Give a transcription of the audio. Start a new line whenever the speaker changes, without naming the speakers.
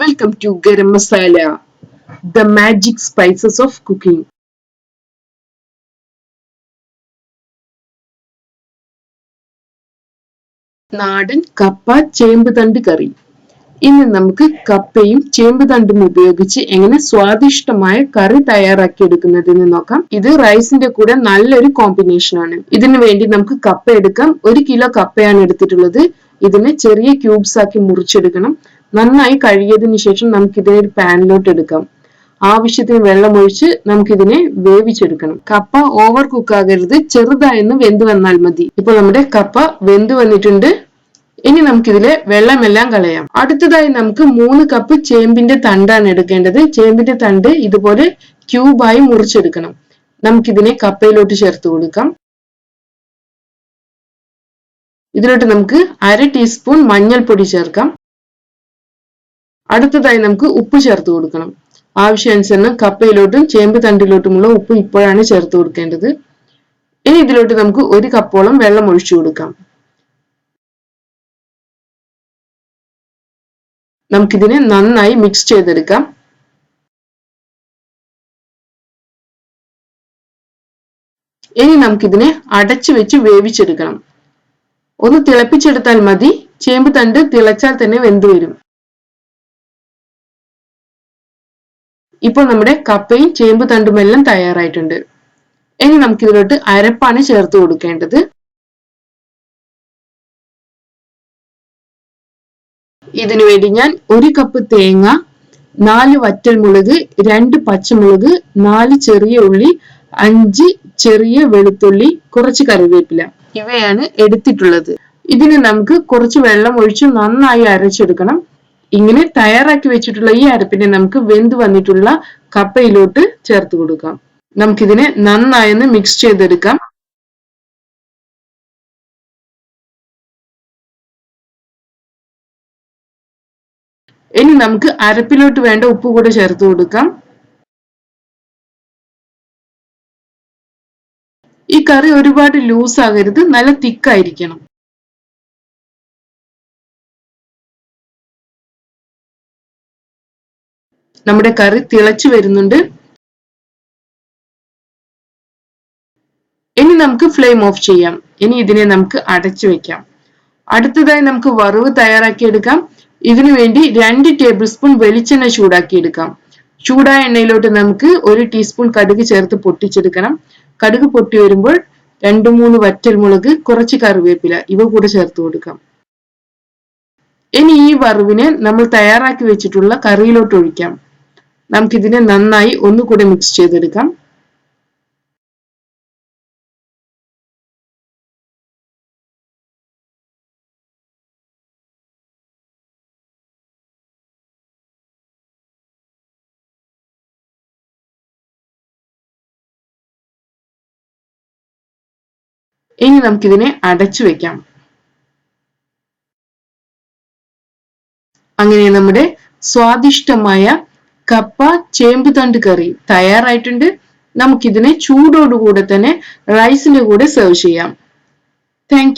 Welcome to Garam Masala, the magic spices of cooking നാടൻ കപ്പ ചേമ്പ് തണ്ട് കറി. ഇന്ന് നമുക്ക് കപ്പയും ചേമ്പ് തണ്ടും ഉപയോഗിച്ച് എങ്ങനെ സ്വാദിഷ്ടമായ കറി തയ്യാറാക്കി എടുക്കുന്നതെന്ന് നോക്കാം. ഇത് റൈസിന്റെ കൂടെ നല്ലൊരു കോമ്പിനേഷൻ ആണ്. ഇതിനു വേണ്ടി നമുക്ക് കപ്പ എടുക്കാം. ഒരു കിലോ കപ്പയാണ് എടുത്തിട്ടുള്ളത്. ഇതിനെ ചെറിയ ക്യൂബ്സ് ആക്കി മുറിച്ചെടുക്കണം. നന്നായി കഴുകിയതിനു ശേഷം നമുക്കിതിനെ ഒരു പാനിലോട്ട് എടുക്കാം ആവശ്യത്തിന് വെള്ളമൊഴിച്ച് നമുക്കിതിനെ വേവിച്ചെടുക്കണം. കപ്പ ഓവർ കുക്ക് ആകരുത്. ചെറുതായെന്ന് വെന്ത് വന്നാൽ മതി. ഇപ്പോൾ നമ്മുടെ കപ്പ വെന്ത് വന്നിട്ടുണ്ട്. ഇനി നമുക്കിതിലെ വെള്ളമെല്ലാം കളയാം. അടുത്തതായി നമുക്ക് മൂന്ന് കപ്പ് ചേമ്പിന്റെ തണ്ടാണ് എടുക്കേണ്ടത്. ചേമ്പിന്റെ തണ്ട് ഇതുപോലെ ക്യൂബായി മുറിച്ചെടുക്കണം. നമുക്കിതിനെ കപ്പയിലോട്ട് ചേർത്ത് കൊടുക്കാം. ഇതിലോട്ട് നമുക്ക് അര ടീസ്പൂൺ മഞ്ഞൾപ്പൊടി ചേർക്കാം. അടുത്തതായി നമുക്ക് ഉപ്പ് ചേർത്ത് കൊടുക്കണം. ആവശ്യാനുസരണം കപ്പയിലോട്ടും ചേമ്പ് തണ്ടിലോട്ടുമുള്ള ഉപ്പ് ഇപ്പോഴാണ് ചേർത്ത് കൊടുക്കേണ്ടത്. ഇനി ഇതിലോട്ട് നമുക്ക് ഒരു കപ്പോളം വെള്ളം ഒഴിച്ചു കൊടുക്കാം. നമുക്കിതിനെ നന്നായി മിക്സ് ചെയ്തെടുക്കാം. ഇനി നമുക്കിതിനെ അടച്ചു വെച്ച് വേവിച്ചെടുക്കണം. ഒന്ന് തിളപ്പിച്ചെടുത്താൽ മതി. ചേമ്പ് തണ്ട് തിളച്ചാൽ തന്നെ വെന്ത് വരും. ഇപ്പോൾ നമ്മുടെ കപ്പയും ചേമ്പ് തണ്ടുമെല്ലാം തയ്യാറായിട്ടുണ്ട്. ഇനി നമുക്ക് ഇതിലോട്ട് അരപ്പാണ് ചേർത്ത് കൊടുക്കേണ്ടത്. ഇതിനു വേണ്ടി ഞാൻ ഒരു കപ്പ് തേങ്ങ നാല് വറ്റൽമുളക് രണ്ട് പച്ചമുളക് നാല് ചെറിയ ഉള്ളി അഞ്ച് ചെറിയ വെളുത്തുള്ളി കുറച്ച് കറിവേപ്പില. ഇവയാണ് എടുത്തിട്ടുള്ളത്. ഇതിന് നമുക്ക് കുറച്ച് വെള്ളം ഒഴിച്ച് നന്നായി അരച്ചെടുക്കണം. ഇങ്ങനെ തയ്യാറാക്കി വെച്ചിട്ടുള്ള ഈ അരപ്പിനെ നമുക്ക് വെന്ത് വന്നിട്ടുള്ള കപ്പയിലോട്ട് ചേർത്ത് കൊടുക്കാം. നമുക്കിതിനെ നന്നായൊന്ന് മിക്സ് ചെയ്തെടുക്കാം. ഇനി നമുക്ക് അരപ്പിലോട്ട് വേണ്ട ഉപ്പ് കൂടെ ചേർത്ത് കൊടുക്കാം. ഈ കറി ഒരുപാട് ലൂസ് ആകരുത് നല്ല തിക്കായിരിക്കണം നമ്മുടെ കറി തിളച്ചു വരുന്നുണ്ട്. ഇനി നമുക്ക് ഫ്ലെയിം ഓഫ് ചെയ്യാം. ഇനി ഇതിനെ നമുക്ക് അടച്ചു വെക്കാം. അടുത്തതായി നമുക്ക് വറവ് തയ്യാറാക്കി എടുക്കാം. ഇതിനു വേണ്ടി രണ്ട് ടേബിൾ സ്പൂൺ വെളിച്ചെണ്ണ ചൂടാക്കി എടുക്കാം. ചൂടായ എണ്ണയിലോട്ട് നമുക്ക് ഒരു ടീസ്പൂൺ കടുക് ചേർത്ത് പൊട്ടിച്ചെടുക്കണം. കടുക് പൊട്ടി വരുമ്പോൾ രണ്ടു മൂന്ന് വറ്റൽമുളക് കുറച്ച് കറിവേപ്പില ഇവ കൂടെ ചേർത്ത് കൊടുക്കാം. ഇനി ഈ വറവിനെ നമ്മൾ തയ്യാറാക്കി വെച്ചിട്ടുള്ള കറിയിലോട്ട് ഒഴിക്കാം. നമുക്കിതിനെ നന്നായി ഒന്നുകൂടെ മിക്സ് ചെയ്തെടുക്കാം. ഇനി നമുക്കിതിനെ അടച്ചു വെക്കാം. അങ്ങനെ നമ്മുടെ സ്വാദിഷ്ടമായ കപ്പ ചേമ്പ് തണ്ട് കറി തയ്യാറായിട്ടുണ്ട്. നമുക്കിതിനെ ചൂടോടുകൂടെ തന്നെ റൈസിന്റെ കൂടെ സെർവ് ചെയ്യാം. താങ്ക്